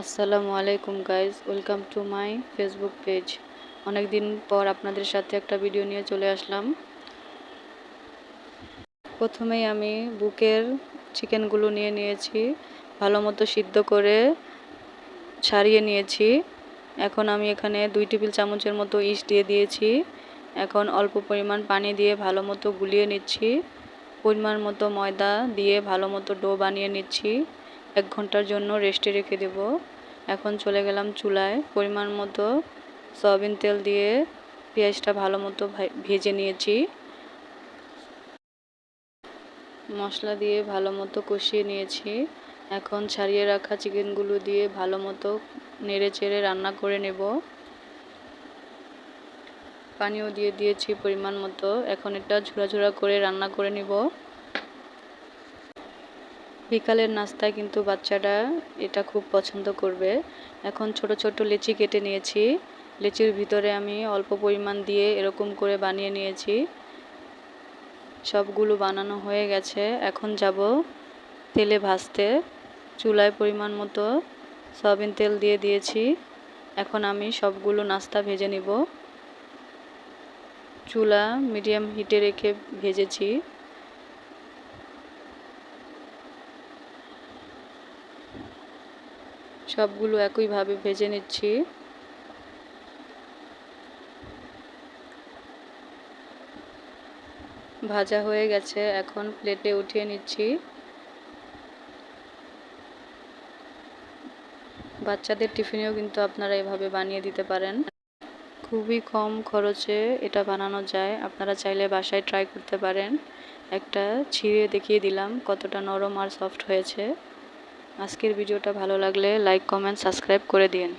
আসসালামু আলাইকুম guys welcome to my Facebook page অনেক দিন পর আপনাদের সাথে একটা ভিডিও নিয়ে চলে আসলাম। প্রথমেই আমি বুকের চিকেনগুলো নিয়ে নিয়েছি ভালো মতো সিদ্ধ করে ছাড়িয়ে নিয়েছি। এখন আমি এখানে দুই টেবিল চামচের মতো ইস দিয়ে দিয়েছি। এখন অল্প পরিমাণ পানি দিয়ে ভালো মতো গুলিয়ে নিচ্ছি। পরিমাণ মতো ময়দা দিয়ে ভালো মতো ডো বানিয়ে নিচ্ছি। এক ঘণ্টার জন্য রেস্টে রেখে দেব। এখন চলে গেলাম চুলায়। পরিমাণ মতো সয়াবিন তেল দিয়ে পেঁয়াজটা ভালো মতো ভেজে নিয়েছি। মশলা দিয়ে ভালো মতো কষিয়ে নিয়েছি। এখন ছাড়িয়ে রাখা চিকেনগুলো দিয়ে ভালো মতো নেড়ে চেড়ে রান্না করে নেব। পানিও দিয়ে দিয়েছি পরিমাণ মতো। এখন এটা ঝোড়া ঝোড়া করে রান্না করে নিব। বিকালের নাস্তায় কিন্তু বাচ্চাটা এটা খুব পছন্দ করবে। এখন ছোট ছোট লেচি কেটে নিয়েছি। লেচির ভিতরে আমি অল্প পরিমাণ দিয়ে এরকম করে বানিয়ে নিয়েছি। সবগুলো বানানো হয়ে গেছে। এখন যাব তেলে ভাজতে। চুলায় পরিমাণ মতো সয়াবিন তেল দিয়ে দিয়েছি। এখন আমি সবগুলো নাস্তা ভেজে নিব। চুলা মিডিয়াম হিটে রেখে ভেজেছি। সবগুলো একইভাবে ভেজে নিচ্ছি। ভাজা হয়ে গেছে, এখন প্লেটে উঠিয়ে নিচ্ছি। বাচ্চাদের টিফিনেও কিন্তু আপনারা এভাবে বানিয়ে দিতে পারেন। খুবই কম খরচে এটা বানানো যায়। আপনারা চাইলে বাসায় ট্রাই করতে পারেন। একটা ছিঁড়ে দেখিয়ে দিলাম কতটা নরম আর সফট হয়েছে। আজকের ভিডিওটা ভালো লাগলে লাইক কমেন্ট সাবস্ক্রাইব করে দিন